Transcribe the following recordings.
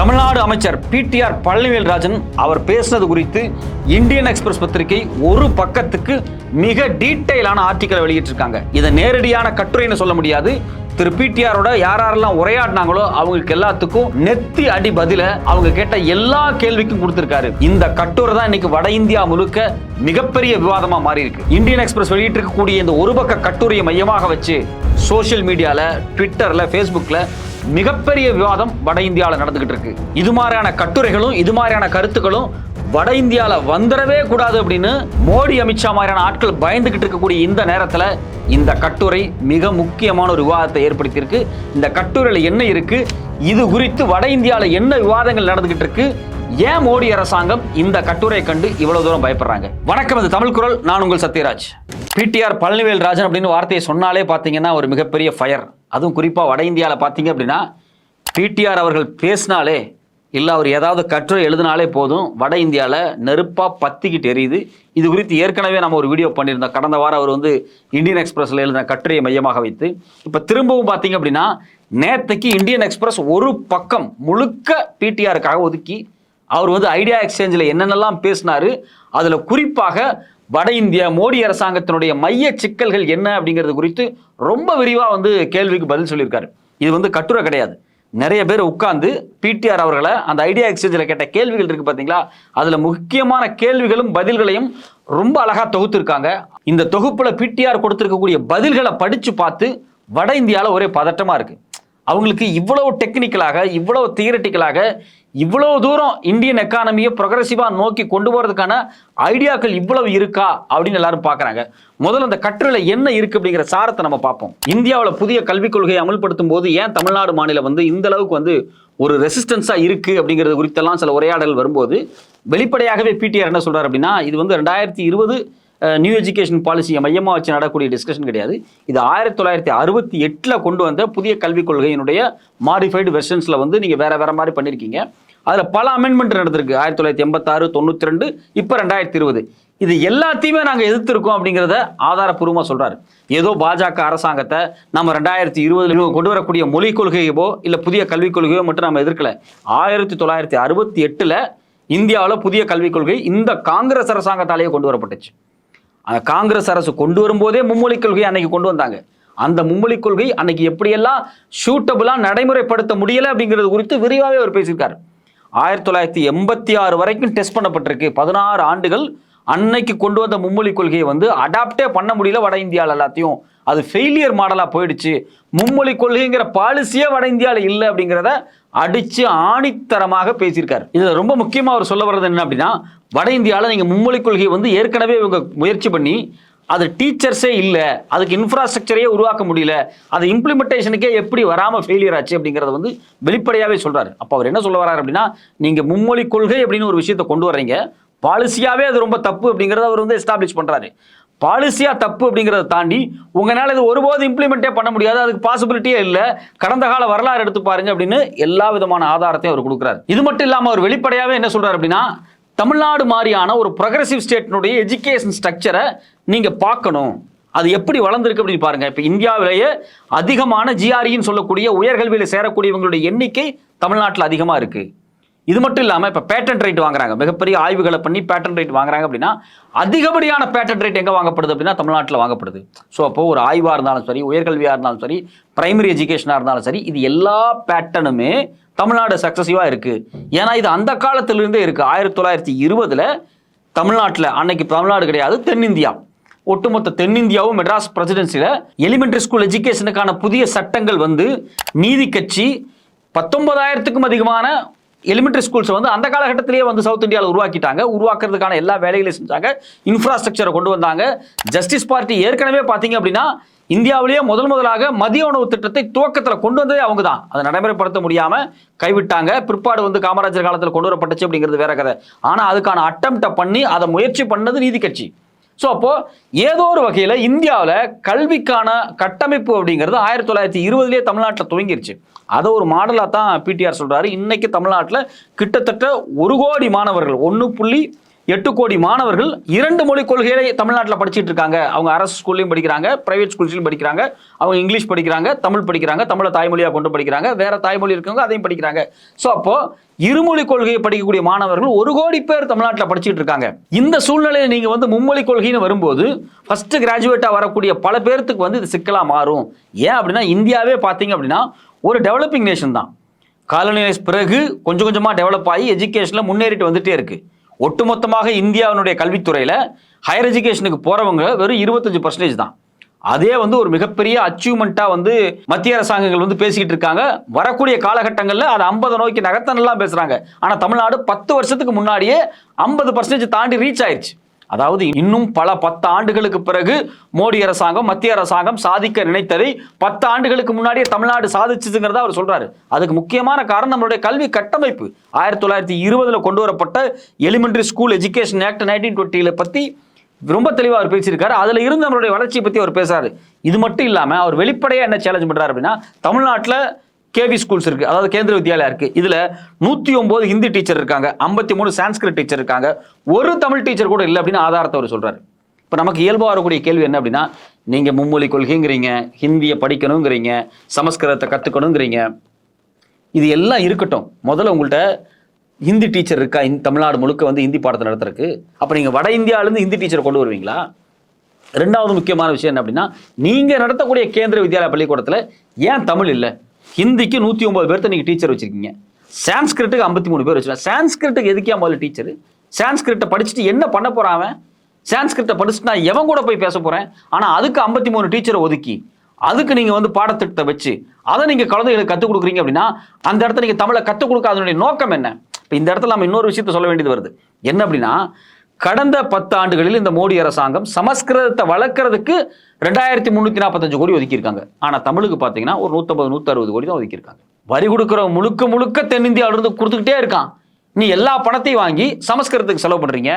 தமிழ்நாடு அமைச்சர் பிடிஆர் பழனிவேல் ராஜன் அவர் பேசினது குறித்து இந்தியன் எக்ஸ்பிரஸ் பத்திரிகை ஒரு பக்கத்துக்கு மிக டீட்டெயிலான ஆர்டிக்கலை வெளியிட்டிருக்காங்க. இதை நேரடியான கட்டுரைன்னு சொல்ல முடியாது. திரு பிடிஆரோட யார் யாரெல்லாம் உரையாடினாங்களோ அவங்களுக்கு எல்லாத்துக்கும் நெத்தி அடி பதில அவங்க கேட்ட எல்லா கேள்விக்கும் கொடுத்திருக்காரு. இந்த கட்டுரை தான் இன்னைக்கு வட இந்தியா முழுக்க மிகப்பெரிய விவாதமா மாறி இருக்கு இந்தியன் எக்ஸ்பிரஸ் வெளியிட்டிருக்கக்கூடிய இந்த ஒரு பக்க கட்டுரையை மையமாக வச்சு சோஷியல் மீடியால ட்விட்டர்ல ஃபேஸ்புக்ல மிகப்பெரிய விவாதம் வட இந்தியாவில் நடந்துகிட்டு இருக்கு. இது மாதிரியான கட்டுரைகளும் இது மாதிரியான கருத்துக்களும் வட இந்தியாவில் வந்துடவே கூடாது அப்படின்னு மோடி அமித்ஷா மாதிரியான ஆட்கள் பயந்துகிட்டு இருக்கக்கூடிய இந்த நேரத்தில் இந்த கட்டுரை மிக முக்கியமான ஒரு விவாதத்தை ஏற்படுத்தியிருக்கு. இந்த கட்டுரையில் என்ன இருக்கு? இது குறித்து வட இந்தியாவில் என்ன விவாதங்கள் நடந்துகிட்டு இருக்கு? ஏன் மோடி அரசாங்கம் இந்த கட்டுரையை கண்டு இவ்வளவு தூரம் பயப்படுறாங்க? வணக்கம் இது தமிழ் குரல். நான் உங்கள் சத்யராஜ். பிடிஆர் பழனிவேல் ராஜன் அப்படின்னு வார்த்தையை சொன்னாலே பார்த்தீங்கன்னா ஒரு மிகப்பெரிய ஃபயர் அதுவும் குறிப்பாக வட இந்தியாவில் பார்த்தீங்க அப்படின்னா பிடிஆர் அவர்கள் பேசினாலே இல்லை அவர் ஏதாவது கட்டுரை எழுதினாலே போதும் வட இந்தியாவில் நெருப்பாக பத்திக்கிட்டு எரியுது. இது குறித்து ஏற்கனவே நம்ம ஒரு வீடியோ பண்ணியிருந்தோம். கடந்த வாரம் அவர் வந்து இந்தியன் எக்ஸ்பிரஸில் எழுதின கட்டுரையை மையமாக வைத்து. இப்போ திரும்பவும் பார்த்தீங்க அப்படின்னா நேற்றுக்கு இந்தியன் எக்ஸ்பிரஸ் ஒரு பக்கம் முழுக்க பிடிஆருக்காக ஒதுக்கி அவர் வந்து ஐடியா எக்ஸ்சேஞ்சில் என்னென்னலாம் பேசினாரு அதில் குறிப்பாக வட இந்திய மோடி அரசாங்கத்தினுடைய மைய சிக்கல்கள் என்ன அப்படிங்கிறது குறித்து ரொம்ப விரிவாக வந்து கேள்விக்கு பதில் சொல்லியிருக்காரு. இது வந்து கட்டுரை கிடையாது. நிறைய பேர் உட்கார்ந்து பிடிஆர் அவர்களை அந்த ஐடியா எக்ஸ்சேஞ்சில் கேட்ட கேள்விகள் இருக்கு பார்த்தீங்களா அதில் முக்கியமான கேள்விகளும் பதில்களையும் ரொம்ப அழகாக தொகுத்துருக்காங்க. இந்த தொகுப்பில் பிடிஆர் கொடுத்துருக்கக்கூடிய பதில்களை படித்து பார்த்து வட இந்தியாவில் ஒரே பதட்டமாக இருக்குது அவங்களுக்கு இவ்வளவு டெக்னிக்கலாக இவ்வளவு தியரட்டிக்கலாக இவ்வளவு தூரம் இந்தியன் எக்கானமியை ப்ரொக்ரெசிவாக நோக்கி கொண்டு போகிறதுக்கான ஐடியாக்கள் இவ்வளவு இருக்கா அப்படின்னு எல்லாரும் பார்க்குறாங்க. முதல்ல அந்த கட்டுரையில் என்ன இருக்குது அப்படிங்கிற சாரத்தை நம்ம பார்ப்போம். இந்தியாவில் புதிய கல்விக் கொள்கையை அமல்படுத்தும் போது ஏன் தமிழ்நாடு மாநிலம் வந்து இந்த அளவுக்கு வந்து ஒரு ரெசிஸ்டன்ஸாக இருக்குது அப்படிங்கிறது குறித்தெல்லாம் சில உரையாடல் வரும்போது வெளிப்படையாகவே பிடிஆர் என்ன சொல்கிறார் அப்படின்னா இது வந்து ரெண்டாயிரத்தி இருபது நியூ எஜுகேஷன் பாலிசியை மையமாக வச்சு நடக்கூடிய டிஸ்கஷன் கிடையாது. இது ஆயிரத்தி தொள்ளாயிரத்தி அறுபத்தி எட்டில் கொண்டு வந்த புதிய கல்விக் கொள்கையினுடைய மாடிஃபைடு வெர்ஷன்ஸில் வந்து நீங்கள் வேறு வேறு மாதிரி பண்ணியிருக்கீங்க அதில் பல அமெண்ட்மெண்ட் நடந்திருக்கு. ஆயிரத்தி தொள்ளாயிரத்தி எண்பத்தாறு தொண்ணூற்றி ரெண்டு இப்போ ரெண்டாயிரத்தி இருபது. இது எல்லாத்தையுமே நாங்கள் எதிர்த்திருக்கோம் அப்படிங்கிறத ஆதாரப்பூர்வமாக சொல்கிறாரு ஏதோ பாஜக அரசாங்கத்தை நம்ம ரெண்டாயிரத்தி இருபதுல கொண்டு வரக்கூடிய மொழிக் கொள்கையோ இல்லை புதிய கல்விக் கொள்கையோ மட்டும் நம்ம எதிர்க்கல. ஆயிரத்தி தொள்ளாயிரத்தி அறுபத்தி எட்டில் இந்தியாவில் புதிய கல்விக் கொள்கை இந்த காங்கிரஸ் அரசாங்கத்தாலேயே கொண்டு வரப்பட்டுச்சு. அந்த காங்கிரஸ் அரசு கொண்டு வரும்போதே மும்மொழிக் கொள்கையை அன்னைக்கு கொண்டு வந்தாங்க. அந்த மும்மொழிக் கொள்கை அன்னைக்கு எப்படியெல்லாம் ஷூட்டபுளாக நடைமுறைப்படுத்த முடியலை அப்படிங்கிறது குறித்து விரிவாகவே அவர் பேசியிருக்காரு. ஆயிரத்தி தொள்ளாயிரத்தி எண்பத்தி ஆறு வரைக்கும் டெஸ்ட் பண்ணப்பட்டிருக்கு. பதினாறு ஆண்டுகள் அன்னைக்கு கொண்டு வந்த மும்மொழி கொள்கையை வந்து அடாப்டே பண்ண முடியல வட இந்தியாவில் எல்லாத்தையும். அது ஃபெயிலியர் மாடலாக போயிடுச்சு. மும்மொழி கொள்கைங்கிற பாலிசியே வட இந்தியாவில் இல்லை அப்படிங்கிறத அடித்து ஆணித்தரமாக பேசியிருக்கார். இதில் ரொம்ப முக்கியமாக அவர் சொல்ல வர்றது என்ன அப்படின்னா வட இந்தியாவில் நீங்கள் மும்மொழி கொள்கையை வந்து ஏற்கனவே இவங்க முயற்சி பண்ணி அது டீச்சர்ஸே இல்லை அதுக்கு இன்ஃப்ராஸ்ட்ரக்சரையே உருவாக்க முடியல அது இம்ப்ளிமெண்டேஷனுக்கே எப்படி வராமல் ஃபெயிலியர் ஆச்சு அப்படிங்கிறத வந்து வெளிப்படையாகவே சொல்கிறாரு அப்போ அவர் என்ன சொல்ல வர்றாரு அப்படின்னா நீங்கள் மும்மொழி கொள்கை அப்படின்னு ஒரு விஷயத்தை கொண்டு வர்றீங்க. பாலிசியாகவே அது ரொம்ப தப்பு அப்படிங்கிறத அவர் வந்து எஸ்டாப்ளிஷ் பண்ணுறாரு பாலிசியாக தப்பு அப்படிங்கிறத தாண்டி உங்களால் இது ஒருபோது இம்ப்ளிமெண்ட்டே பண்ண முடியாது அதுக்கு பாசிபிலிட்டியே இல்லை. கடந்த கால வரலாறு எடுத்து பாருங்க அப்படின்னு எல்லா விதமான ஆதாரத்தையும் அவர் கொடுக்குறாரு. இது மட்டும் இல்லாமல் அவர் வெளிப்படையாகவே என்ன சொல்கிறார் அப்படின்னா தமிழ்நாடு மாதிரியான ஒரு ப்ரொக்ரெசிவ் ஸ்டேட்டினுடைய எஜுகேஷன் ஸ்ட்ரக்சரை நீங்கள் பார்க்கணும். அது எப்படி வளர்ந்துருக்கு அப்படின்னு பாருங்க. இப்போ இந்தியாவிலேயே அதிகமான ஜிஆர்இன்னு சொல்லக்கூடிய உயர்கல்வியில் சேரக்கூடியவங்களுடைய எண்ணிக்கை தமிழ்நாட்டில் அதிகமாக இருக்குது இது மட்டும் இல்லாமல் இப்போ பேட்டன் ரைட் வாங்குறாங்க. மிகப்பெரிய ஆய்வுகளை பண்ணி பேட்டன் ரைட் வாங்குறாங்க அப்படின்னா அதிகப்படியான பேட்டன் ரைட் எங்கே வாங்கப்படுது அப்படின்னா தமிழ்நாட்டில் வாங்கப்படுது. ஸோ அப்போ ஒரு ஆய்வாக இருந்தாலும் சரி உயர்கல்வியாக இருந்தாலும் சரி பிரைமரி எஜுகேஷனாக இருந்தாலும் சரி இது எல்லா பேட்டனுமே தமிழ்நாடு சக்ஸஸிவாக இருக்குது ஏன்னா இது அந்த காலத்திலிருந்தே இருக்குது ஆயிரத்தி தொள்ளாயிரத்தி இருபதில் தமிழ்நாட்டில் அன்னைக்கு தமிழ்நாடு கிடையாது தென்னிந்தியா. ஒட்டுமொத்த தென்னிந்தியாவும் மெட்ராஸ் பிரசிடென்சியில் எலிமெண்ட்ரி ஸ்கூல் எஜுகேஷனுக்கான புதிய சட்டங்கள் வந்து நீதி கட்சி பத்தொன்பதாயிரத்துக்கும் அதிகமான எலிமெண்ட்ரி ஸ்கூல்ஸ் வந்து அந்த காலகட்டத்திலேயே வந்து சவுத் இந்தியாவில் உருவாக்கிட்டாங்க. உருவாக்குறதுக்கான எல்லா வேலைகளையும் செஞ்சாங்க. இன்ஃப்ராஸ்ட்ரக்சரை கொண்டு வந்தாங்க. ஜஸ்டிஸ் பார்ட்டி ஏற்கனவே பார்த்தீங்க அப்படின்னா இந்தியாவிலேயே முதல் முதலாக மதிய உணவு திட்டத்தை துவக்கத்தில் கொண்டு வந்ததே அவங்க தான் அதை நடைமுறைப்படுத்த முடியாமல் கைவிட்டாங்க. பிற்பாடு வந்து காமராஜர் காலத்தில் கொண்டு வரப்பட்டுச்சு அப்படிங்கிறது வேற கதை. ஆனால் அதுக்கான அட்டம்ப்டை பண்ணி அதை முயற்சி பண்ணது நீதி கட்சி. ஸோ அப்போது ஏதோ ஒரு வகையில் இந்தியாவில் கல்விக்கான கட்டமைப்பு அப்படிங்கிறது ஆயிரத்தி தொள்ளாயிரத்தி இருபதுலேயே தமிழ்நாட்டில் துவங்கிருச்சு. அதை ஒரு மாடலாக தான் பிடிஆர் சொல்கிறாரு இன்றைக்கு தமிழ்நாட்டில் கிட்டத்தட்ட ஒரு கோடி மாணவர்கள் ஒன்று புள்ளி எட்டு கோடி மாணவர்கள் இரண்டு மொழி கொள்கைகளை தமிழ்நாட்டில் படிச்சுட்டு இருக்காங்க. அவங்க அரசு ஸ்கூல்லையும் படிக்கிறாங்க பிரைவேட் ஸ்கூல்ஸ்லையும் படிக்கிறாங்க அவங்க இங்கிலீஷ் படிக்கிறாங்க தமிழ் படிக்கிறாங்க தமிழை தாய்மொழியாக கொண்டு படிக்கிறாங்க வேற தாய்மொழி இருக்கவங்க அதையும் படிக்கிறாங்க. ஸோ அப்போ இருமொழி கொள்கையை படிக்கக்கூடிய மாணவர்கள் ஒரு கோடி பேர் தமிழ்நாட்டில் படிச்சுட்டு இருக்காங்க. இந்த சூழ்நிலையில் நீங்கள் வந்து மும்மொழி கொள்கைன்னு வரும்போது ஃபர்ஸ்ட் கிராஜுவேட்டாக வரக்கூடிய பல பேர்த்துக்கு வந்து இது சிக்கலாக மாறும். ஏன் அப்படின்னா இந்தியாவே பார்த்தீங்க அப்படின்னா ஒரு டெவலப்பிங் நேஷன் தான். காலனிஸ் பிறகு கொஞ்சம் கொஞ்சமாக டெவலப் ஆகி எஜுகேஷனில் முன்னேறிட்டு வந்துட்டே இருக்கு. ஒட்டுமொத்தமாக இந்தியாவினுடைய கல்வித்துறையில் ஹையர் எஜுகேஷனுக்கு போகிறவங்க வெறும் இருபத்தஞ்சு பர்சன்டேஜ் தான். அதே வந்து ஒரு மிகப்பெரிய அச்சீவ்மெண்ட்டாக வந்து மத்திய அரசாங்கங்கள் வந்து பேசிக்கிட்டு இருக்காங்க. வரக்கூடிய காலகட்டங்களில் அதை ஐம்பதை நோக்கி நகர்த்தனெல்லாம் பேசுகிறாங்க ஆனால் தமிழ்நாடு பத்து வருஷத்துக்கு முன்னாடியே ஐம்பது பர்சன்டேஜ் தாண்டி ரீச் ஆயிடுச்சு அதாவது இன்னும் பல பத்து ஆண்டுகளுக்கு பிறகு மோடி அரசாங்கம் மத்திய அரசாங்கம் சாதிக்க நினைத்ததை பத்து ஆண்டுகளுக்கு முன்னாடியே தமிழ்நாடு சாதிச்சுங்கிறத அவர் சொல்றாரு. அதுக்கு முக்கியமான காரணம் நம்மளுடைய கல்வி கட்டமைப்பு. ஆயிரத்தி தொள்ளாயிரத்தி இருபதுல கொண்டு வரப்பட்ட elementary school education act nineteen டுவெண்ட்டியில பத்தி ரொம்ப தெளிவாக அவர் பேசியிருக்காரு. அதில் இருந்து நம்மளுடைய வளர்ச்சியை பற்றி அவர் பேசுறாரு. இது மட்டும் இல்லாமல் அவர் வெளிப்படையாக என்ன சேலஞ்ச் பண்ணுறாரு அப்படின்னா தமிழ்நாட்டில் கேவி ஸ்கூல்ஸ் இருக்கு. அதாவது கேந்திர வித்யாலயா இருக்கு. இதுல நூத்தி ஒன்பது ஹிந்தி டீச்சர் இருக்காங்க. ஐம்பத்தி மூணு சான்ஸ்கிரிட் டீச்சர் இருக்காங்க. ஒரு தமிழ் டீச்சர் கூட இல்லை அப்படின்னு ஆதாரத்தை அவர் சொல்றாரு. இப்போ நமக்கு இயல்பாக வரக்கூடிய கேள்வி என்ன அப்படின்னா நீங்க மும்மொழி கொள்கைங்கிறீங்க ஹிந்தியை படிக்கணுங்கிறீங்க சமஸ்கிருதத்தை கத்துக்கணுங்கிறீங்க. இது எல்லாம் இருக்கட்டும். முதல்ல உங்கள்கிட்ட ஹிந்தி டீச்சர் இருக்கா? இந்த தமிழ்நாடு முழுக்க வந்து ஹிந்தி பாடத்தை நடத்துறதுக்கு. அப்போ நீங்கள் வட இந்தியாவிலேருந்து ஹிந்தி டீச்சர் கொண்டு வருவீங்களா? ரெண்டாவது முக்கியமான விஷயம் என்ன அப்படின்னா நீங்கள் நடத்தக்கூடிய கேந்திர வித்யாலயா பள்ளிக்கூடத்தில் ஏன் தமிழ் இல்லை? ஹிந்திக்கு நூற்றி ஒன்பது பேர்த்த நீங்கள் டீச்சர் வச்சிருக்கீங்க. சான்ஸ்கிரிட்டுக்கு ஐம்பத்தி மூணு பேர் வச்சிருக்கேன் சான்ஸ்கிரிட்டுக்கு எதுக்கே முதல்ல டீச்சர் சான்ஸ்கிரிட்டை படிச்சுட்டு என்ன பண்ண போறான் அவன்? சான்ஸ்கிரிட்டை படிச்சுட்டு நான் எவன் கூட போய் பேச போறேன்? ஆனால் அதுக்கு ஐம்பத்தி மூணு டீச்சரை ஒதுக்கி அதுக்கு நீங்க வந்து பாடத்திட்டத்தை வச்சு அதை நீங்க குழந்தைகளுக்கு கற்றுக் கொடுக்குறீங்க அப்படின்னா அந்த இடத்த நீங்க தமிழை கற்றுக் கொடுக்காதனுடைய நோக்கம் என்ன? இப்போ இந்த இடத்துல நம்ம இன்னொரு விஷயத்த சொல்ல வேண்டியது வருது. என்ன அப்படின்னா கடந்த பத்து ஆண்டுகளில் இந்த மோடி அரசாங்கம் சமஸ்கிருதத்தை வளர்க்கறதுக்கு ரெண்டாயிரத்தி முந்நூற்றி நாற்பத்தஞ்சு கோடி ஒதுக்கியிருக்காங்க. ஆனால் தமிழுக்கு பார்த்தீங்கன்னா ஒரு நூற்றம்பது நூற்றறுபது கோடி தான் ஒதுக்கியிருக்காங்க. வரி கொடுக்குற முழுக்க முழுக்க தென்னிந்தியாவிலிருந்து கொடுத்துக்கிட்டே இருக்கான். நீ எல்லா பணத்தையும் வாங்கி சமஸ்கிருதத்துக்கு செலவு பண்றீங்க.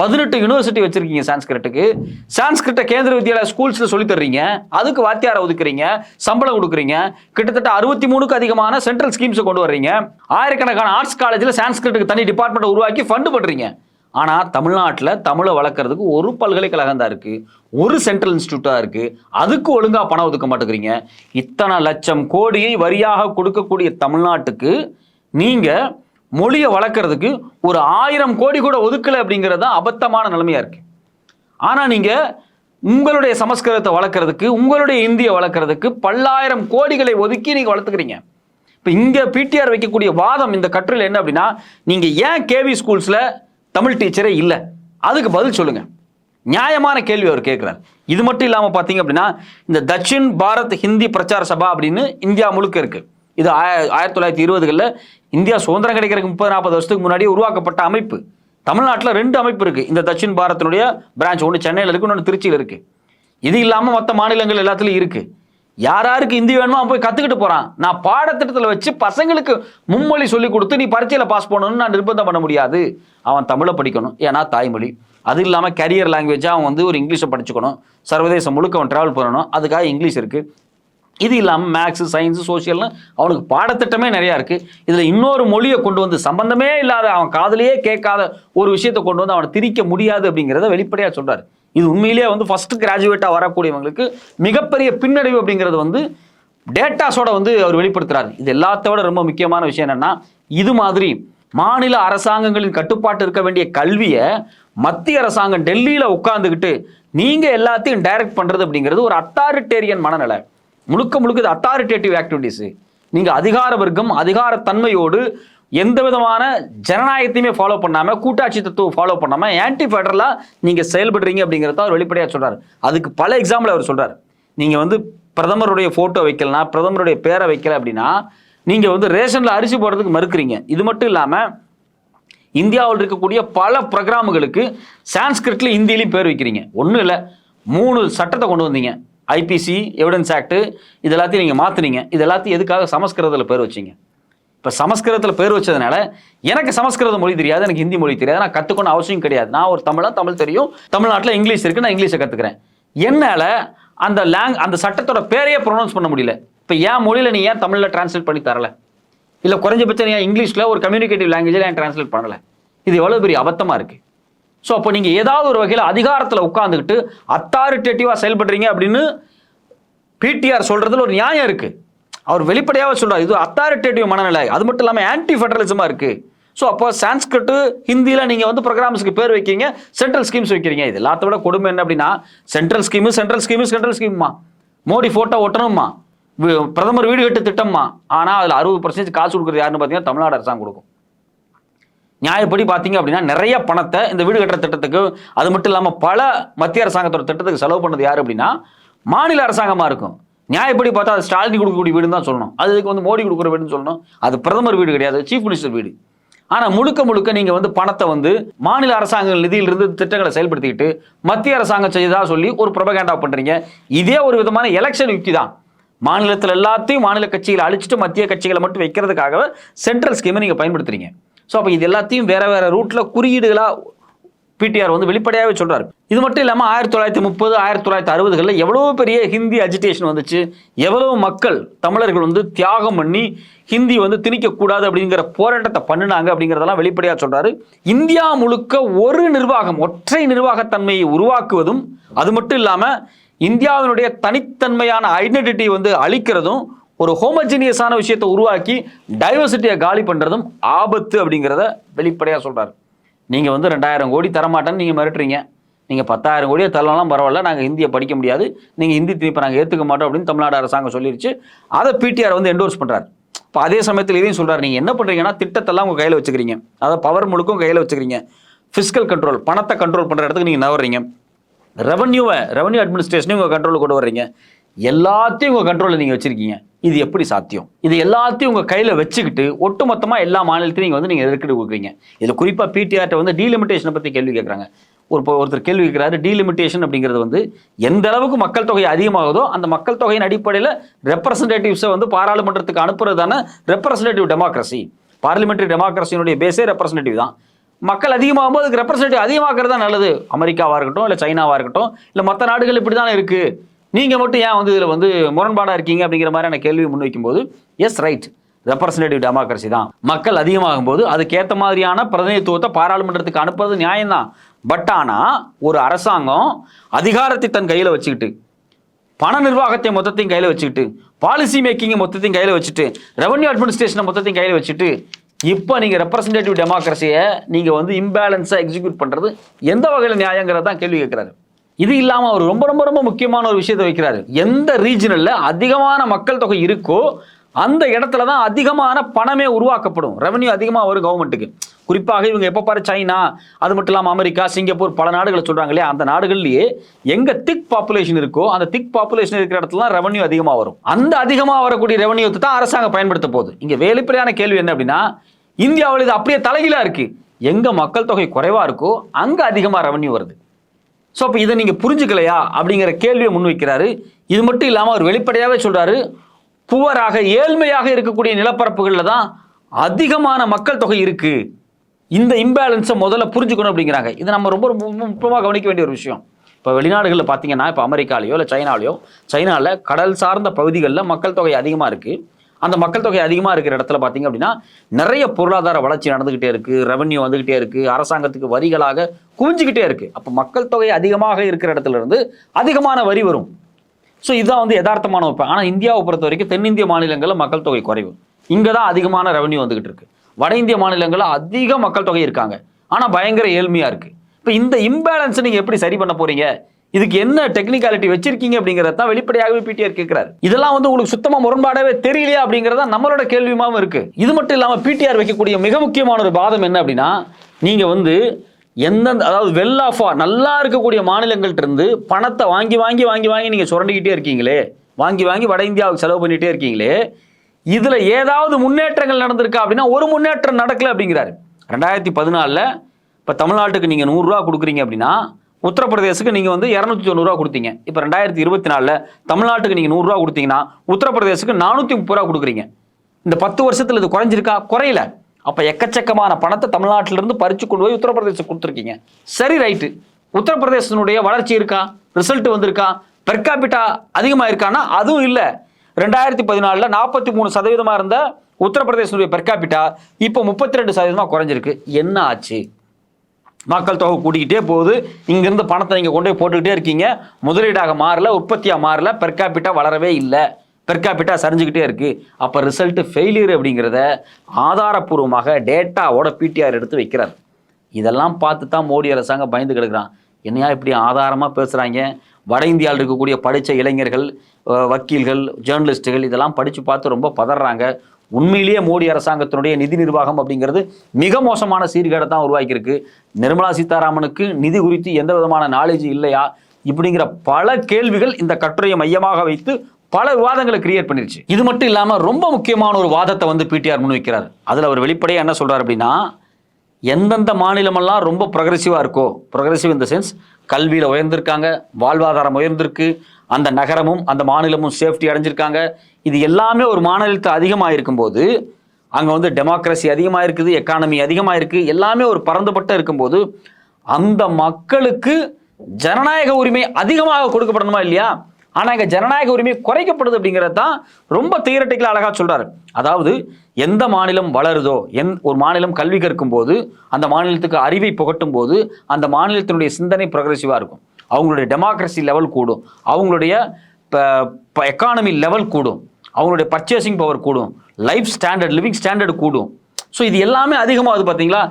பதினெட்டு யூனிவர்சிட்டி வச்சிருக்கீங்க சான்ஸ்கிரிட்டுக்கு சான்ஸ்கிரிட்ட கேந்திர வித்யாலய ஸ்கூல்ஸ்ல சொல்லி தர்றீங்க. அதுக்கு வாத்தியாரை ஒதுக்குறீங்க. சம்பளம் கொடுக்குறீங்க. கிட்டத்தட்ட அறுபத்தி மூணுக்கு அதிகமான சென்ட்ரல் ஸ்கீம்ஸ் கொண்டு வர்றீங்க. ஆயிரக்கணக்கான ஆர்ட்ஸ் காலேஜில் சான்ஸ்கிரிட்டுக்கு தனி டிபார்ட்மெண்ட் உருவாக்கி ஃபண்டு பண்றீங்க. ஆனால் தமிழ்நாட்டில் தமிழை வளர்க்கறதுக்கு ஒரு பல்கலைக்கழகம் தான் இருக்குது ஒரு சென்ட்ரல் இன்ஸ்டியூட்டாக இருக்குது அதுக்கு ஒழுங்காக பணம் ஒதுக்க மாட்டேங்கிறீங்க. இத்தனை லட்சம் கோடியை வரியாக கொடுக்கக்கூடிய தமிழ்நாட்டுக்கு நீங்கள் மொழியை வளர்க்குறதுக்கு ஒரு ஆயிரம் கோடி கூட ஒதுக்கலை அப்படிங்கிறது தான் அபத்தமான நிலைமையாக இருக்குது ஆனால் நீங்கள் உங்களுடைய சமஸ்கிருதத்தை வளர்க்குறதுக்கு உங்களுடைய இந்தியை வளர்க்குறதுக்கு பல்லாயிரம் கோடிகளை ஒதுக்கி நீங்கள் வளர்த்துக்கிறீங்க. இப்போ இங்கே பிடிஆர் வைக்கக்கூடிய வாதம் இந்த கட்டுரையில் என்ன அப்படின்னா நீங்கள் ஏன் கேவி ஸ்கூல்ஸில் தமிழ் டீச்சரே இல்லை. அதுக்கு பதில் சொல்லுங்க. நியாயமான கேள்வி அவர் கேட்குறாரு இது மட்டும் இல்லாமல் பார்த்தீங்க அப்படின்னா இந்த தட்சின் பாரத் ஹிந்தி பிரச்சார சபா அப்படின்னு இந்தியா முழுக்க இருக்கு. இது ஆய- ஆயிரத்தி தொள்ளாயிரத்தி இருபதுகளில் இந்தியா சுதந்திரம் கிடைக்கிறதுக்கு முப்பது நாற்பது வருஷத்துக்கு முன்னாடி உருவாக்கப்பட்ட அமைப்பு. தமிழ்நாட்டில் ரெண்டு அமைப்பு இருக்குது இந்த தட்சின் பாரத்தினுடைய பிரான்ச் ஒன்று சென்னையில் இருக்கு இன்னொன்று திருச்சியில் இருக்குது இது இல்லாமல் மற்ற மாநிலங்கள் எல்லாத்துலேயும் இருக்குது யார் யாருக்கு ஹிந்தி வேணுமோ அவன் போய் கற்றுக்கிட்டு போகிறான் நான் பாடத்திட்டத்தில் வச்சு பசங்களுக்கு மும்மொழி சொல்லி கொடுத்து நீ பரீட்சையில் பாஸ் பண்ணணும்னு நான் நிர்பந்தம் பண்ண முடியாது. அவன் தமிழை படிக்கணும். ஏன்னா தாய்மொழி. அது இல்லாமல் கரியர் லாங்குவேஜாக அவன் வந்து ஒரு இங்கிலீஷை படிச்சுக்கணும். சர்வதேசம் முழுக்க அவன் ட்ராவல் பண்ணணும். அதுக்காக இங்கிலீஷ் இருக்குது இது இல்லாமல் மேக்ஸு சயின்ஸு சோசியல்னு அவனுக்கு பாடத்திட்டமே நிறையா இருக்குது இதில் இன்னொரு மொழியை கொண்டு வந்து சம்பந்தமே இல்லாத அவன் காதலையே கேட்காத ஒரு விஷயத்தை கொண்டு வந்து அவனை திரிக்க முடியாது அப்படிங்கிறத வெளிப்படையாக சொல்கிறார் இது உண்மையிலேயே வந்து ஃபர்ஸ்ட் கிராஜுவேட்டாக வரக்கூடியவங்களுக்கு மிகப்பெரிய பின்னடைவு அப்படிங்கிறது வந்து டேட்டாஸோட வந்து அவர் வெளிப்படுத்துறாரு. இது எல்லாத்தோட ரொம்ப முக்கியமான விஷயம் என்னன்னா இது மாதிரி மாநில அரசாங்கங்களின் கட்டுப்பாட்டு இருக்க வேண்டிய கல்வியை மத்திய அரசாங்கம் டெல்லியில் உட்காந்துக்கிட்டு நீங்கள் எல்லாத்தையும் டைரக்ட் பண்ணுறது அப்படிங்கிறது ஒரு அத்தாரிட்டேரியன் மனநிலை. முழுக்க முழுக்க இது அத்தாரிட்டேட்டிவ் ஆக்டிவிட்டீஸு நீங்கள் அதிகார வர்க்கம் அதிகாரத்தன்மையோடு எந்த விதமான ஜனநாயகத்தையுமே ஃபாலோ பண்ணாமல் கூட்டாட்சி தத்துவம் ஃபாலோ பண்ணாமல் ஆன்டி ஃபெடரலாக நீங்கள் செயல்படுறீங்க அப்படிங்கிறத அவர் வெளிப்படையாக சொல்கிறார் அதுக்கு பல எக்ஸாம்பிள் அவர் சொல்கிறார் நீங்கள் வந்து பிரதமருடைய ஃபோட்டோ வைக்கலனா பிரதமருடைய பேரை வைக்கல அப்படின்னா நீங்கள் வந்து ரேஷனில் அரிசி போடுறதுக்கு மறுக்கிறீங்க. இது மட்டும் இல்லாமல் இந்தியாவில் இருக்கக்கூடிய பல ப்ரோக்ராமுகளுக்கு சான்ஸ்கிரிட்ல ஹிந்திலையும் பேர் வைக்கிறீங்க. ஒன்றும் இல்லை. மூணு சட்டத்தை கொண்டு வந்தீங்க. ஐபிசி எவிடன்ஸ் ஆக்ட் இது எல்லாத்தையும் நீங்கள் மாற்றுனீங்க இது எல்லாத்தையும் எதுக்காக சமஸ்கிருதத்தில் பேர் வச்சீங்க? இப்போ சமஸ்கிருதத்தில் பேர் வச்சதுனால எனக்கு சமஸ்கிருத மொழி தெரியாது எனக்கு ஹிந்தி மொழி தெரியாது. நான் கற்றுக்கணும் அவசியம் கிடையாது. நான் ஒரு தமிழாக தமிழ் தெரியும். தமிழ்நாட்டில் இங்கிலீஷ் இருக்குது நான் இங்கிலீஷை கற்றுக்கிறேன் என்னால் அந்த லேங் அந்த சட்டத்தோட பேரையே ப்ரொனவுன்ஸ் பண்ண முடியல. இப்போ என் மொழியில் நீ ஏன் தமிழில் டிரான்ஸ்லேட் பண்ணி தரல? இல்லை குறைஞ்சபட்சம் ஏன் இங்கிலீஷில் ஒரு கம்யூனிகேட்டிவ் லாங்குவேஜில் ஏன் டிரான்ஸ்லேட் பண்ணலை? இது எவ்வளோ பெரிய அபத்தமாக இருக்குது ஸோ அப்போ நீங்கள் ஏதாவது ஒரு வகையில் அதிகாரத்தில் உட்காந்துக்கிட்டு அத்தாரிட்டேட்டிவாக செயல்படுறீங்க அப்படின்னு பிடிஆர் சொல்கிறதுல ஒரு நியாயம் இருக்குது அவர் வெளிப்படையாக சொல்றாரு இது அத்தாரிட்டேட்டிவ் மனநிலை. அது மட்டும் இல்லாமல் ஆன்டி ஃபெடரலிசமாக இருக்கு. ஸோ அப்போ சான்ஸ்கிரிட்டு ஹிந்தியில் நீங்கள் வந்து ப்ரோக்ராம்ஸ்க்கு பேர் வைக்கிறீங்க சென்ட்ரல் ஸ்கீம்ஸ் வைக்கிறீங்க. இது எல்லாத்த விட கொடுமை என்ன அப்படின்னா central scheme central scheme central ஸ்கீம்மா Modi photo ஒட்டணும்மா பிரதமர் வீடு கட்டு திட்டம்மா. ஆனால் அதில் அறுபது பர்சன்டேஜ் காசு கொடுக்குறது யாருன்னு பார்த்தீங்கன்னா தமிழ்நாடு அரசாங்கம் கொடுக்கும். நியாயப்படி பார்த்தீங்க அப்படின்னா நிறைய பணத்தை இந்த வீடு கட்டுற திட்டத்துக்கு அது மட்டும் இல்லாமல் பல மத்திய அரசாங்கத்தோட திட்டத்துக்கு செலவு பண்ணது யார் அப்படின்னா மாநில அரசாங்கமாக இருக்கும். நியாயப்படி பார்த்தா அது ஸ்டாலின் கொடுக்கக்கூடிய வீடுன்னு தான் சொல்லணும். அதுக்கு வந்து மோடி கொடுக்குற வீடுன்னு சொல்லணும். அது பிரதமர் வீடு கிடையாது சீஃப் மினிஸ்டர் வீடு. ஆனால் முழுக்க முழுக்க நீங்கள் வந்து பணத்தை வந்து மாநில அரசாங்க நிதியிலிருந்து திட்டங்களை செயல்படுத்திக்கிட்டு மத்திய அரசாங்கம் செய்ததா சொல்லி ஒரு ப்ரொபகேண்டா பண்ணுறீங்க இதே ஒரு விதமான எலெக்ஷன் யுக்தி தான். மாநிலத்தில் எல்லாத்தையும் மாநில கட்சிகளை அழிச்சிட்டு மத்திய கட்சிகளை மட்டும் வைக்கிறதுக்காக சென்ட்ரல் ஸ்கீமை நீங்கள் பயன்படுத்துறீங்க. ஸோ அப்போ இது எல்லாத்தையும் வேறு வேறு ரூட்டில் குறியீடுகளாக பிடிஆர் வந்து வெளிப்படையாகவே சொல்றாரு. இது மட்டும் இல்லாமல் ஆயிரத்தி தொள்ளாயிரத்தி முப்பது ஆயிரத்தி தொள்ளாயிரத்தி அறுபதுகளில் எவ்வளோ பெரிய ஹிந்தி அஜிடேஷன் வந்துச்சு எவ்வளோ மக்கள் தமிழர்கள் வந்து தியாகம் பண்ணி ஹிந்தி வந்து திணிக்கக்கூடாது அப்படிங்கிற போராட்டத்தை பண்ணினாங்க அப்படிங்கிறதெல்லாம் வெளிப்படையாக சொல்றாரு. இந்தியா முழுக்க ஒரு நிர்வாகம் ஒற்றை நிர்வாகத்தன்மையை உருவாக்குவதும் அது மட்டும் இல்லாமல் இந்தியாவினுடைய தனித்தன்மையான ஐடென்டிட்டி வந்து அழிக்கிறதும் ஒரு ஹோமஜினியஸான விஷயத்தை உருவாக்கி டைவர்சிட்டியை காலி பண்ணுறதும் ஆபத்து அப்படிங்கிறத வெளிப்படையாக சொல்றாரு. நீங்கள் வந்து ரெண்டாயிரம் கோடி தரமாட்டேன்னு நீங்கள் மிரட்டுறீங்க. நீங்கள் பத்தாயிரம் கோடியை தரலாம் பரவாயில்ல நாங்கள் ஹிந்தியை படிக்க முடியாது. நீங்கள் ஹிந்தி திருப்பி நாங்கள் ஏற்றுக்க மாட்டோம் அப்படின்னு தமிழ்நாடு அரசாங்கம் சொல்லிருச்சு. அதை பிடிஆர் வந்து என்டோர்ஸ் பண்ணுறாரு இப்போ அதே சமயத்தில் இதையும் சொல்கிறார் நீங்கள் என்ன பண்ணுறீங்கன்னா திட்டத்தெல்லாம் உங்கள் கையில் வச்சுக்கிறீங்க. அதை பவர் முழுக்கும் கையில் வச்சுக்கிறீங்க. ஃபிஸ்கல் கண்ட்ரோல் பணத்தை கண்ட்ரோல் பண்ணுற இடத்துக்கு நீங்கள் நவர்றீங்க ரெவன்யூவை ரெவன்யூ அட்மினிஸ்ட்ரேஷனையும் உங்கள் கண்ட்ரோலில் கொண்டு வர்றீங்க. எல்லாத்தையும் உங்கள் கண்ட்ரோலில் நீங்கள் வச்சுருக்கீங்க. இது எப்படி சாத்தியம்? இது எல்லாத்தையும் உங்கள் கையில் வச்சுக்கிட்டு ஒட்டுமொத்தமாக எல்லா மாநிலத்தையும் நீங்கள் வந்து நீங்கள் எதிர்க்கிட்டு கொடுக்குறீங்க. இதில் குறிப்பாக பிடிஆர்ட்ட வந்து டீலிமிட்டேஷனை பற்றி கேள்வி கேட்குறாங்க ஒரு இப்போ ஒருத்தர் கேள்வி கேட்குறாரு டீலிமிட்டேஷன் அப்படிங்கிறது வந்து எந்த அளவுக்கு மக்கள் தொகை அதிகமாகுதோ அந்த மக்கள் தொகையின் அடிப்படையில் ரெப்ரசன்டேட்டிவ்ஸை வந்து பாராளுமன்றத்துக்கு அனுப்புறது தானே ரெப்ரசன்டேட்டிவ் டெமோக்ரஸி பார்லிமெண்ட்ரி டெமோக்ரஸினுடைய பேஸே ரெப்ரசன்டேட்டிவ் தான். மக்கள் அதிகமாகும் போது அதுக்கு ரெப்ரசன்டேட்டிவ் அதிகமாக்குறது தான் நல்லது. அமெரிக்காவாக இருக்கட்டும் இல்லை சைனாவாக இருக்கட்டும் இல்லை மற்ற நாடுகள் இப்படி தானே இருக்குது நீங்கள் மட்டும் ஏன் வந்து இதில் வந்து முரண்பாடாக இருக்கீங்க அப்படிங்கிற மாதிரியான கேள்வி முன்வைக்கும்போது எஸ் ரைட் ரெப்ரசன்டேட்டிவ் டெமோக்ரஸி தான். மக்கள் அதிகமாகும் போது அதுக்கேற்ற மாதிரியான பிரதிநிதித்துவத்தை பாராளுமன்றத்துக்கு அனுப்புறது நியாயம்தான். பட் ஆனால் ஒரு அரசாங்கம் அதிகாரத்தை தன் கையில் வச்சுக்கிட்டு பண நிர்வாகத்தை மொத்தத்தையும் கையில் வச்சுக்கிட்டு பாலிசி மேக்கிங்கை மொத்தத்தையும் கையில் வச்சுட்டு ரெவன்யூ அட்மினிஸ்ட்ரேஷனை மொத்தத்தையும் கையில் வச்சுட்டு இப்போ நீங்கள் ரெப்ரசன்டேட்டிவ் டெமோக்ரஸியை நீங்கள் வந்து இம்பேலன்ஸாக எக்ஸிக்யூட் பண்ணுறது எந்த வகையில் நியாயங்கிறத தான் கேள்வி கேட்குறாரு. இது இல்லாமல் அவர் ரொம்ப ரொம்ப ரொம்ப முக்கியமான ஒரு விஷயத்தை வைக்கிறாரு. எந்த ரீஜனலில் அதிகமான மக்கள் தொகை இருக்கோ அந்த இடத்துல தான் அதிகமான பணமே உருவாக்கப்படும். ரெவன்யூ அதிகமாக வரும் கவர்மெண்ட்டுக்கு குறிப்பாக இவங்க எப்போ பாரு சைனா அது மட்டும் இல்லாமல் அமெரிக்கா சிங்கப்பூர் பல நாடுகளை சொல்கிறாங்க இல்லையா? அந்த நாடுகள்லேயே எங்கே திக் பாப்புலேஷன் இருக்கோ அந்த திக் பாப்புலேஷன் இருக்கிற இடத்துல தான் ரெவன்யூ அதிகமாக வரும். அந்த அதிகமாக வரக்கூடிய ரெவன்யூ தான் அரசாங்கம் பயன்படுத்த போகுது. இங்கே வேலைப்படையான கேள்வி என்ன அப்படின்னா இந்தியாவில் இது அப்படியே தலைகீழாக இருக்குது எங்கே மக்கள் தொகை குறைவாக இருக்கோ அங்கே அதிகமாக ரெவன்யூ வருது. ஸோ அப்போ இதை நீங்கள் புரிஞ்சுக்கலையா? அப்படிங்கிற கேள்வியை முன்வைக்கிறாரு இது மட்டும் இல்லாமல் அவர் வெளிப்படையாகவே சொல்கிறாரு புவராக ஏழ்மையாக இருக்கக்கூடிய நிலப்பரப்புகளில் தான் அதிகமான மக்கள் தொகை இருக்குது இந்த இம்பேலன்ஸை முதல்ல புரிஞ்சுக்கணும் அப்படிங்கிறாங்க. இது நம்ம ரொம்ப ரொம்ப முக்கியமாக கவனிக்க வேண்டிய ஒரு விஷயம். இப்போ வெளிநாடுகளில் பார்த்தீங்கன்னா இப்போ அமெரிக்காலேயோ இல்லை சைனாலேயோ சைனாவில் கடல் சார்ந்த பகுதிகளில் மக்கள் தொகை அதிகமாக இருக்குது அந்த மக்கள் தொகை அதிகமாக இருக்கிற இடத்துல பார்த்தீங்க அப்படின்னா நிறைய பொருளாதார வளர்ச்சி நடந்துக்கிட்டே இருக்குது ரெவன்யூ வந்துக்கிட்டே இருக்குது அரசாங்கத்துக்கு வரிகளாக குவிஞ்சிக்கிட்டே இருக்குது அப்போ மக்கள் தொகை அதிகமாக இருக்கிற இடத்துல இருந்து அதிகமான வரி வரும். ஸோ இதுதான் வந்து யதார்த்தமான வைப்பேன் ஆனால் இந்தியாவை பொறுத்த வரைக்கும் தென்னிந்திய மாநிலங்களில் மக்கள் தொகை குறைவு. இங்கே தான் அதிகமான ரெவன்யூ வந்துகிட்டு இருக்கு. வட இந்திய மாநிலங்களில் அதிக மக்கள் தொகை இருக்காங்க. ஆனால் பயங்கர ஏழ்மையாக இருக்குது இப்போ இந்த இம்பேலன்ஸை நீங்கள் எப்படி சரி பண்ண போகிறீங்க இதுக்கு என்ன டெக்னிக்காலிட்டி வச்சிருக்கீங்க அப்படிங்கிறத தான் வெளிப்படையாகவே பிடிஆர் கேட்கிறாரு இதெல்லாம் வந்து உங்களுக்கு சுத்தமா முரண்பாடவே தெரியலையா அப்படிங்கிறதா நம்மளோட கேள்வியுமாவும் இருக்கு. இது மட்டும் இல்லாமல் பிடிஆர் வைக்கக்கூடிய மிக முக்கியமான ஒரு பாதம் என்ன அப்படின்னா நீங்க வந்து எந்தெந்த அதாவது வெல் ஆஃபா நல்லா இருக்கக்கூடிய மாநிலங்கள்ட்ட இருந்து பணத்தை வாங்கி வாங்கி வாங்கி வாங்கி நீங்கள் சுரண்டிக்கிட்டே இருக்கீங்களே வாங்கி வாங்கி வட இந்தியாவுக்கு செலவு பண்ணிட்டே இருக்கீங்களே இதில் ஏதாவது முன்னேற்றங்கள் நடந்திருக்கா அப்படின்னா ஒரு முன்னேற்றம் நடக்கல அப்படிங்கிறாரு. ரெண்டாயிரத்தி பதினாலில் இப்போ தமிழ்நாட்டுக்கு நீங்கள் நூறுரூவா கொடுக்குறீங்க அப்படின்னா உத்தரப்பிரதேசுக்கு நீங்கள் வந்து இரநூத்தி தொண்ணூறுரூவா கொடுத்தீங்க. இப்போ ரெண்டாயிரத்தி இருபத்தி நாலில் தமிழ்நாட்டுக்கு நீங்கள் நூறுரூவா கொடுத்தீங்கன்னா உத்தரப்பிரதேசுக்கு நானூற்றி முப்பது ரூபா கொடுக்குறீங்க. இந்த பத்து வருஷத்தில் இது குறைஞ்சிருக்கா? குறையல. அப்போ எக்கச்சக்கமான பணத்தை தமிழ்நாட்டிலிருந்து பறித்து கொண்டு போய் உத்தரப்பிரதேசம் கொடுத்துருக்கீங்க. சரி ரைட்டு. உத்தரப்பிரதேசனுடைய வளர்ச்சி இருக்கா? ரிசல்ட் வந்திருக்கா? பெர்காபிட்டா அதிகமாக இருக்கான்னா அதுவும் இல்லை. ரெண்டாயிரத்தி பதினாலில் நாற்பத்தி மூணு சதவீதமாக இருந்த உத்தரப்பிரதேசனுடைய பெர்காபிட்டா இப்போ முப்பத்தி ரெண்டு சதவீதமாக குறைஞ்சிருக்கு. என்ன ஆச்சு? மக்கள் தொகை கூட்டிக்கிட்டே போகுது. இங்கிருந்து பணத்தை நீங்கள் கொண்டு போய் போட்டுக்கிட்டே இருக்கீங்க. முதலீடாக மாறல உற்பத்தியாக மாறல பெர்காப்பிட்டா வளரவே இல்லை. பெர்காப்பிட்டா சரிஞ்சுக்கிட்டே இருக்கு. அப்போ ரிசல்ட் ஃபெயிலியர் அப்படிங்கிறத ஆதாரப்பூர்வமாக டேட்டாவோட பிடிஆர் எடுத்து வைக்கிறார். இதெல்லாம் பார்த்து தான் மோடி அரசாங்கம் பயந்து கிடக்குறான். என்னையா இப்படி ஆதாரமாக பேசுகிறாங்க வட இந்தியாவில் இருக்கக்கூடிய படித்த இளைஞர்கள் வக்கீல்கள் ஜேர்னலிஸ்ட்டுகள் இதெல்லாம் படித்து பார்த்து ரொம்ப பதறாங்க. உண்மையிலேயே மோடி அரசாங்கத்தினுடைய நிதி நிர்வாகம் அப்படிங்கிறது மிக மோசமான சீர்கேடை தான் உருவாக்கியிருக்கு. நிர்மலா சீதாராமனுக்கு நிதி குறித்து எந்த விதமான நாலேஜ் இல்லையா? இப்படிங்கிற பல கேள்விகள் இந்த கட்டுரையை மையமாக வைத்து பல விவாதங்களை கிரியேட் பண்ணிருச்சு. இது மட்டும் இல்லாமல் ரொம்ப முக்கியமான ஒரு வாதத்தை வந்து பிடிஆர் முன்வைக்கிறார் அதில் அவர் வெளிப்படையாக என்ன சொல்றார் அப்படின்னா எந்தெந்த மாநிலமெல்லாம் ரொம்ப ப்ரொக்ரெசிவாக இருக்கோ ப்ரொக்ரெசிவ் இந்த சென்ஸ் கல்வியில் உயர்ந்திருக்காங்க வாழ்வாதாரம் உயர்ந்திருக்கு அந்த நகரமும் அந்த மாநிலமும் சேஃப்டி அடைஞ்சிருக்காங்க. இது எல்லாமே ஒரு மாநிலத்தில் அதிகமாக இருக்கும்போது அங்கே வந்து டெமோக்ரஸி அதிகமாக இருக்குது எக்கானமி அதிகமாக இருக்குது எல்லாமே ஒரு பறந்துபட்ட இருக்கும்போது அந்த மக்களுக்கு ஜனநாயக உரிமை அதிகமாக கொடுக்கப்படணுமா இல்லையா? ஆனால் இங்கே ஜனநாயக உரிமை குறைக்கப்படுது அப்படிங்கிறது தான் ரொம்ப தியரட்டிக்கலாக அழகாக சொல்கிறார் அதாவது எந்த மாநிலம் வளருதோ எந் ஒரு மாநிலம் கல்வி கற்கும் போது அந்த மாநிலத்துக்கு அறிவை புகட்டும் போது அந்த மாநிலத்தினுடைய சிந்தனை ப்ரொக்ரெசிவாக இருக்கும். அவங்களுடைய டெமோக்ரஸி லெவல் கூடும். அவங்களுடைய இப்போ எக்கானமி லெவல் கூடும். அவங்களுடைய பர்ச்சேசிங் பவர் கூடும். லைஃப் ஸ்டாண்டர்ட் லிவிங் ஸ்டாண்டர்ட் கூடும். ஸோ இது எல்லாமே அதிகமாகுது பார்த்தீங்களா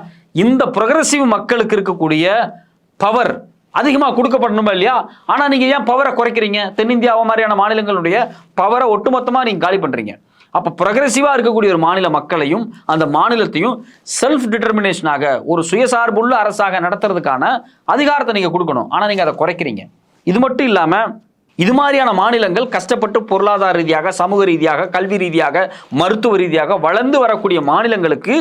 இந்த ப்ரொக்ரஸிவ் மக்களுக்கு இருக்கக்கூடிய பவர் அதிகமாக கொடுக்கப்படணுமா இல்லையா? ஆனால் நீங்கள் ஏன் பவரை குறைக்கிறீங்க? தென்னிந்தியாவை மாதிரியான மாநிலங்களுடைய பவரை ஒட்டுமொத்தமாக நீங்கள் காலி பண்ணுறீங்க அப்போ ப்ரொக்ரெசிவாக இருக்கக்கூடிய ஒரு மாநில மக்களையும் அந்த மாநிலத்தையும் செல்ஃப் டிட்டர்மினேஷனாக ஒரு சுயசார்புள்ள அரசாக நடத்துறதுக்கான அதிகாரத்தை நீங்கள் கொடுக்கணும். ஆனால் நீங்கள் அதை குறைக்கிறீங்க. இது மட்டும் இல்லாமல் இது மாதிரியான மாநிலங்கள் கஷ்டப்பட்டு பொருளாதார ரீதியாக சமூக ரீதியாக கல்வி ரீதியாக மருத்துவ ரீதியாக வளர்ந்து வரக்கூடிய மாநிலங்களுக்கு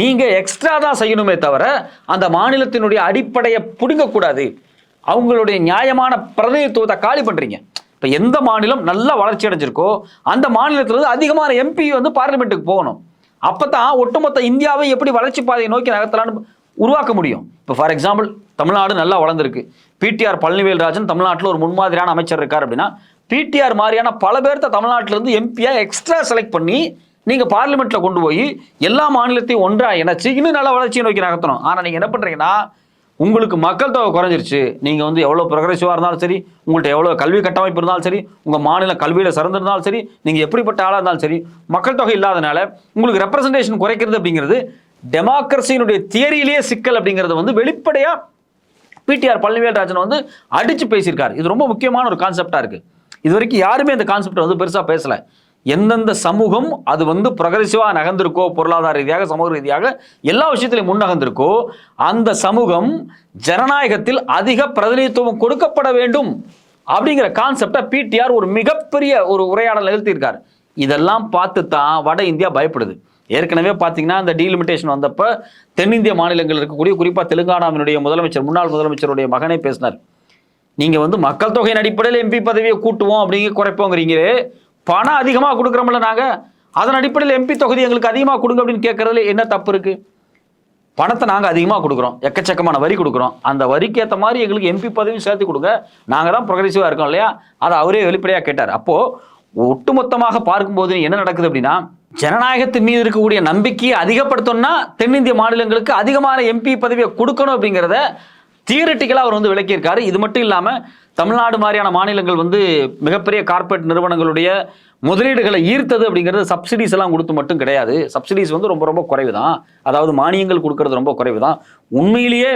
நீங்கள் எக்ஸ்ட்ரா தான் செய்யணுமே தவிர அந்த மாநிலத்தினுடைய அடிப்படையை பிடுங்கக்கூடாது. அவங்களுடைய நியாயமான பிரதிநிதித்துவத்தை காலி பண்ணுறீங்க இப்போ எந்த மாநிலம் நல்ல வளர்ச்சி அடைஞ்சிருக்கோ அந்த மாநிலத்திலிருந்து அதிகமான எம்பி வந்து பார்லிமெண்ட்டுக்கு போகணும். அப்போ தான் ஒட்டுமொத்த இந்தியாவை எப்படி வளர்ச்சி பாதையை நோக்கி நகர்த்தலான்னு உருவாக்க முடியும். இப்போ ஃபார் எக்ஸாம்பிள் தமிழ்நாடு நல்லா வளர்ந்துருக்கு. பிடிஆர் பழனிவேல் ராஜன் தமிழ்நாட்டில் ஒரு முன்மாதிரியான அமைச்சர் இருக்கார் அப்படின்னா பிடிஆர் மாதிரியான பல பேர்த்த தமிழ்நாட்டிலேருந்து இருந்து எக்ஸ்ட்ரா செலக்ட் பண்ணி நீங்கள் பார்லிமெண்ட்டில் கொண்டு போய் எல்லா மாநிலத்தையும் ஒன்றாக இணைச்சி இன்னும் நல்ல வளர்ச்சியை நோக்கி நகர்த்தணும். ஆனால் நீங்கள் என்ன பண்ணுறீங்கன்னா உங்களுக்கு மக்கள் தொகை குறைஞ்சிருச்சு நீங்கள் வந்து எவ்வளோ ப்ரொக்ரெசிவாக இருந்தாலும் சரி உங்கள்கிட்ட எவ்வளோ கல்வி கட்டமைப்பு இருந்தாலும் சரி உங்கள் மாநில கல்வியில் சிறந்திருந்தாலும் சரி நீங்கள் எப்படிப்பட்ட ஆளாக இருந்தாலும் சரி மக்கள் தொகை இல்லாதனால உங்களுக்கு ரெப்ரசன்டேஷன் குறைக்கிறது அப்படிங்கிறது டெமோக்ரஸியினுடைய தியரியிலேயே சிக்கல் அப்படிங்கிறது வந்து வெளிப்படையாக பிடிஆர் பழனிவேல்ராஜன் வந்து அடித்து பேசியிருக்காரு. இது ரொம்ப முக்கியமான ஒரு கான்செப்டாக இருக்குது இது வரைக்கும் யாருமே இந்த கான்செப்டை வந்து பெருசாக பேசலை. எந்தெந்த சமூகம் அது வந்து ப்ரொக்ரெசிவாக நகர்ந்திருக்கோ பொருளாதார ரீதியாக சமூக ரீதியாக எல்லா விஷயத்திலையும் முன் நகர்ந்திருக்கோ அந்த சமூகம் ஜனநாயகத்தில் அதிக பிரதிநிதித்துவம் கொடுக்கப்பட வேண்டும் அப்படிங்கிற கான்செப்டை பிடிஆர் ஒரு மிகப்பெரிய ஒரு உரையாடல் நிகழ்த்தியிருக்கார். இதெல்லாம் பார்த்து தான் வட இந்தியா பயப்படுது. ஏற்கனவே பார்த்தீங்கன்னா அந்த டீலிமிட்டேஷன் வந்தப்போ தென்னிந்திய மாநிலங்கள் இருக்கக்கூடிய குறிப்பாக தெலுங்கானாவினுடைய முதலமைச்சர் முன்னாள் முதலமைச்சருடைய மகனே பேசினார். நீங்கள் வந்து மக்கள் தொகையின் அடிப்படையில் எம்பி பதவியை கூட்டுவோம் அப்படிங்க குறைப்போங்கிறீங்களே பணம் அதிகமாக கொடுக்குறோம்ல நாங்கள் அதன் அடிப்படையில் எம்பி தொகுதி எங்களுக்கு அதிகமாக கொடுங்க அப்படின்னு கேட்குறதுல என்ன தப்பு இருக்குது பணத்தை நாங்கள் அதிகமாக கொடுக்குறோம் எக்கச்சக்கமான வரி கொடுக்குறோம். அந்த வரிக்கு ஏற்ற மாதிரி எங்களுக்கு எம்பி பதவியும் சேர்த்து கொடுங்க. நாங்கள் தான் ப்ரொக்ரெசிவாக இருக்கோம் இல்லையா? அதை அவரே வெளிப்படையாக கேட்டார். அப்போது ஒட்டுமொத்தமாக பார்க்கும்போது என்ன நடக்குது அப்படின்னா ஜனநாயகத்தின் மீது இருக்கக்கூடிய நம்பிக்கையை அதிகப்படுத்தணும்னா தென்னிந்திய மாநிலங்களுக்கு அதிகமான எம்பி பதவியை கொடுக்கணும் அப்படிங்கிறத தியரட்டிக்கலாக அவர் வந்து விளக்கியிருக்காரு. இது மட்டும் இல்லாமல் தமிழ்நாடு மாதிரியான மாநிலங்கள் வந்து மிகப்பெரிய கார்ப்பரேட் நிறுவனங்களுடைய முதலீடுகளை ஈர்த்தது அப்படிங்கிறது சப்சிடிஸ் எல்லாம் கொடுத்து மட்டும் கிடையாது. சப்சிடிஸ் வந்து ரொம்ப ரொம்ப குறைவு தான் அதாவது மானியங்கள் கொடுக்கறது ரொம்ப குறைவு தான் உண்மையிலேயே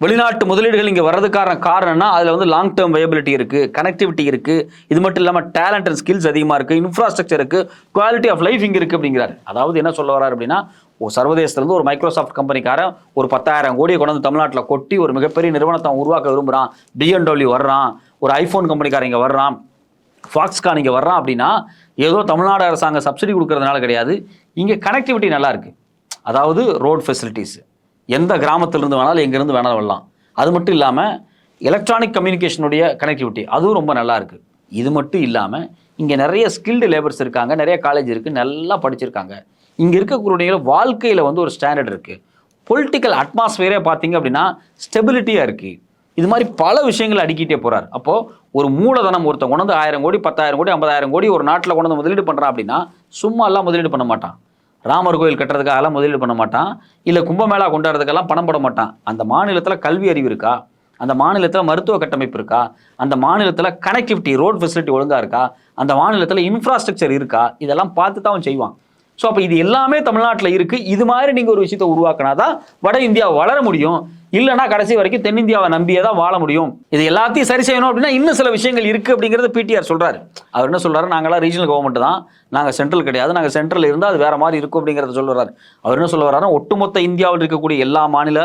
வெளிநாட்டு முதலீடுகள் இங்கே வர்றதுக்கான காரணம்னா அதில் வந்து லாங் டேர்ம் வயபிலிட்டி இருக்குது கனெக்டிவிட்டி இருக்குது இது மட்டும் இல்லாமல் டேலண்ட் அண்ட் ஸ்கில்ஸ் அதிகமாக இருக்குது இன்ஃப்ராஸ்ட்ரக்சர் இருக்குது குவாலிட்டி ஆஃப் லைஃப் இங்கே இருக்குது அப்படிங்கிறார். அதாவது என்ன சொல்ல வரார் அப்படின்னா ஒரு சர்வதேசத்துலேருந்து ஒரு மைக்ரோசாஃப்ட் கம்பெனிக்காரன் ஒரு பத்தாயிரம் கோடியை கொண்டு வந்து தமிழ்நாட்டில் கொட்டி ஒரு மிகப்பெரிய நிறுவனத்தை உருவாக்க விரும்புகிறான் பிஎன்டபிள்யூ வர்றான். ஒரு ஐஃபோன் கம்பெனிக்காரன் இங்கே வர்றான். ஃபாக்ஸ்கான் இங்கே வர்றான் அப்படின்னா ஏதோ தமிழ்நாடு அரசாங்கம் சப்சிடி கொடுக்கறதுனால கிடையாது. இங்கே கனெக்டிவிட்டி நல்லா இருக்குது அதாவது ரோட் ஃபெசிலிட்டிஸ் எந்த கிராமத்திலிருந்து வேணாலும் எங்கேருந்து வேணாலும் வரலாம். அது மட்டும் இல்லாமல் எலக்ட்ரானிக் கம்யூனிகேஷனுடைய கனெக்டிவிட்டி அதுவும் ரொம்ப நல்லா இருக்குது இது மட்டும் இல்லாமல் இங்கே நிறைய ஸ்கில்டு லேபர்ஸ் இருக்காங்க நிறைய காலேஜ் இருக்குது நல்லா படிச்சிருக்காங்க. இங்கே இருக்கக்கூடிய வாழ்க்கையில் வந்து ஒரு ஸ்டாண்டர்ட் இருக்குது பொலிட்டிக்கல் அட்மாஸ்ஃபியரே பார்த்தீங்க அப்படின்னா ஸ்டெபிலிட்டியாக இருக்குது இது மாதிரி பல விஷயங்கள் அடிக்கிட்டே போகிறார் அப்போது ஒரு மூலதனம் ஒருத்தன் கொண்டு வந்து ஆயிரம் கோடி பத்தாயிரம் கோடி ஐம்பதாயிரம் கோடி ஒரு நாட்டில் கொண்டு வந்து முதலீடு பண்ணுறான் அப்படின்னா சும்மா எல்லாம் முதலீடு பண்ண மாட்டான். ராமர் கோயில் கட்டுறதுக்காகலாம் முதலீடு பண்ண மாட்டான். இல்லை கும்பமேளா கொண்டாடுறதுக்கெல்லாம் பணம் போட மாட்டான். அந்த மாநிலத்தில் கல்வி அறிவு இருக்கா? அந்த மாநிலத்தில் மருத்துவ கட்டமைப்பு இருக்கா? அந்த மாநிலத்தில் கனெக்டிவிட்டி ரோட் ஃபெசிலிட்டி ஒழுங்காக இருக்கா? அந்த மாநிலத்தில் இன்ஃப்ராஸ்ட்ரக்சர் இருக்கா? இதெல்லாம் பார்த்து தான் அவன் செய்வான். ஸோ அப்போ இது எல்லாமே தமிழ்நாட்டில் இருக்குது இது மாதிரி நீங்கள் ஒரு விஷயத்தை உருவாக்கினாதான் வட இந்தியா வளர முடியும். இல்லைன்னா கடைசி வரைக்கும் தென்னிந்தியாவை நம்பியே தான் வாழ முடியும். இது எல்லாத்தையும் சரி செய்யணும் அப்படின்னா இன்னும் சில விஷயங்கள் இருக்குது அப்படிங்கிறது பிடிஆர் சொல்கிறார் அவர் என்ன சொல்கிறார் நாங்களாம் ரீஜனல் கவர்மெண்ட் தான். நாங்கள் சென்ட்ரல் கிடையாது. நாங்கள் சென்ட்ரல் இருந்தால் அது வேறு மாதிரி இருக்கும் அப்படிங்கிறத சொல்லுறாரு. அவர் என்ன சொல்ல வர்றாரு ஒட்டுமொத்த இந்தியாவில் இருக்கக்கூடிய எல்லா மாநில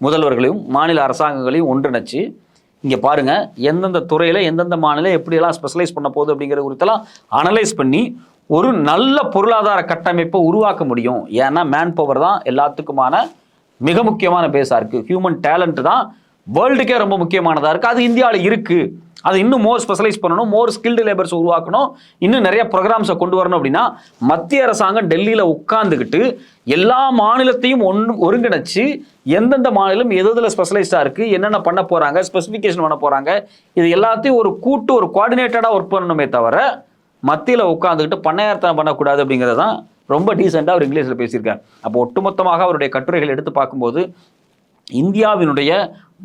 முதல்வர்களையும் மாநில அரசாங்கங்களையும் ஒன்றிணைச்சு இங்கே பாருங்க எந்தெந்த துறையில் எந்தெந்த மாநிலம் எப்படியெல்லாம் ஸ்பெஷலைஸ் பண்ண போகுது அப்படிங்கிற குறித்தெல்லாம் அனலைஸ் பண்ணி ஒரு நல்ல பொருளாதார கட்டமைப்பை உருவாக்க முடியும். ஏன்னா மேன் பவர் தான் எல்லாத்துக்குமான மிக முக்கியமான பேஸாக இருக்குது ஹியூமன் டேலண்ட் தான் வேர்ல்டுக்கே ரொம்ப முக்கியமானதாக இருக்குது அது இந்தியாவில் இருக்குது அது இன்னும் மோர் ஸ்பெஷலைஸ் பண்ணணும் மோர் ஸ்கில்டு லேபர்ஸ் உருவாக்கணும். இன்னும் நிறைய ப்ரோக்ராம்ஸை கொண்டு வரணும் அப்படின்னா மத்திய அரசாங்கம் டெல்லியில் உட்காந்துக்கிட்டு எல்லா மாநிலத்தையும் ஒன்று ஒருங்கிணைச்சு எந்தெந்த மாநிலம் எது எதில் ஸ்பெஷலைஸ்டாக இருக்குது என்னென்ன பண்ண போகிறாங்க ஸ்பெசிஃபிகேஷன் பண்ண போகிறாங்க இது எல்லாத்தையும் ஒரு கூட்டு ஒரு குவாடினேட்டடாக ஒர்க் பண்ணணுமே தவிர மத்தியில் உட்காந்துக்கிட்டு பண்ணையார்த்தனம் பண்ணக்கூடாது அப்படிங்கிறது தான் ரொம்ப டீசெண்டாக அவர் இங்கிலீஷில் பேசியிருக்கார். அப்போ ஒட்டுமொத்தமாக அவருடைய கட்டுரைகள் எடுத்து பார்க்கும்போது இந்தியாவினுடைய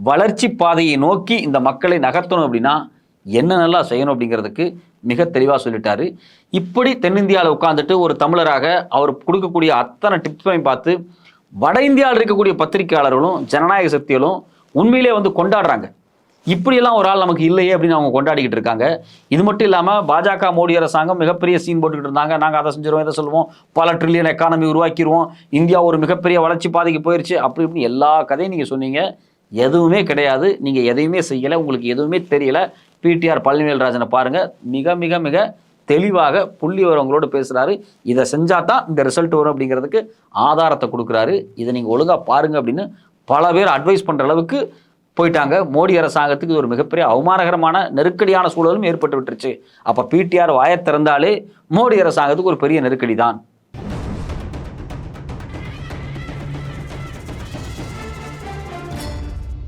வளர்ச்சி பாதையை நோக்கி இந்த மக்களை நகர்த்தணும் அப்படின்னா என்னென்னலாம் செய்யணும் அப்படிங்கிறதுக்கு மிக தெளிவாக சொல்லிட்டாரு. இப்படி தென்னிந்தியாவில் உட்காந்துட்டு ஒரு தமிழராக அவர் கொடுக்கக்கூடிய அத்தனை டிப்ஸையும் பார்த்து வட இந்தியாவில் இருக்கக்கூடிய பத்திரிகையாளர்களும் ஜனநாயக சக்திகளும் உண்மையிலே வந்து கொண்டாடுறாங்க. இப்படியெல்லாம் ஒரு ஆள் நமக்கு இல்லையே அப்படின்னு அவங்க கொண்டாடிக்கிட்டு இருக்காங்க. இது மட்டும் இல்லாமல் பாஜக மோடி அரசாங்கம் மிகப்பெரிய சீன் போட்டுக்கிட்டு இருந்தாங்க. நாங்கள் அதை செஞ்சிருவோம் இதை சொல்லுவோம். பல ட்ரில்லியன் எக்கானமி உருவாக்கிடுவோம் இந்தியா ஒரு மிகப்பெரிய வளர்ச்சி பாதைக்கு போயிடுச்சு அப்படி இப்படி எல்லா கதையும் நீங்கள் சொன்னீங்க. எதுவுமே கிடையாது. நீங்கள் எதையுமே செய்யலை. உங்களுக்கு எதுவுமே தெரியல. பிடிஆர் பழனிவேல்ராஜனை பாருங்கள் மிக மிக மிக தெளிவாக புள்ளி வரவங்களோடு பேசுகிறாரு இதை செஞ்சால் தான் இந்த ரிசல்ட் வரும் அப்படிங்கிறதுக்கு ஆதாரத்தை கொடுக்குறாரு. இதை நீங்கள் ஒழுங்காக பாருங்க அப்படின்னு பல பேர் அட்வைஸ் பண்ணுற அளவுக்கு போயிட்டாங்க. மோடி அரசாங்கத்துக்கு இது ஒரு மிகப்பெரிய அவமானகரமான நெருக்கடியான சூழலும் ஏற்பட்டு விட்டுருச்சு. அப்போ பிடிஆர் வாயை திறந்தாலே மோடி அரசாங்கத்துக்கு ஒரு பெரிய நெருக்கடி தான்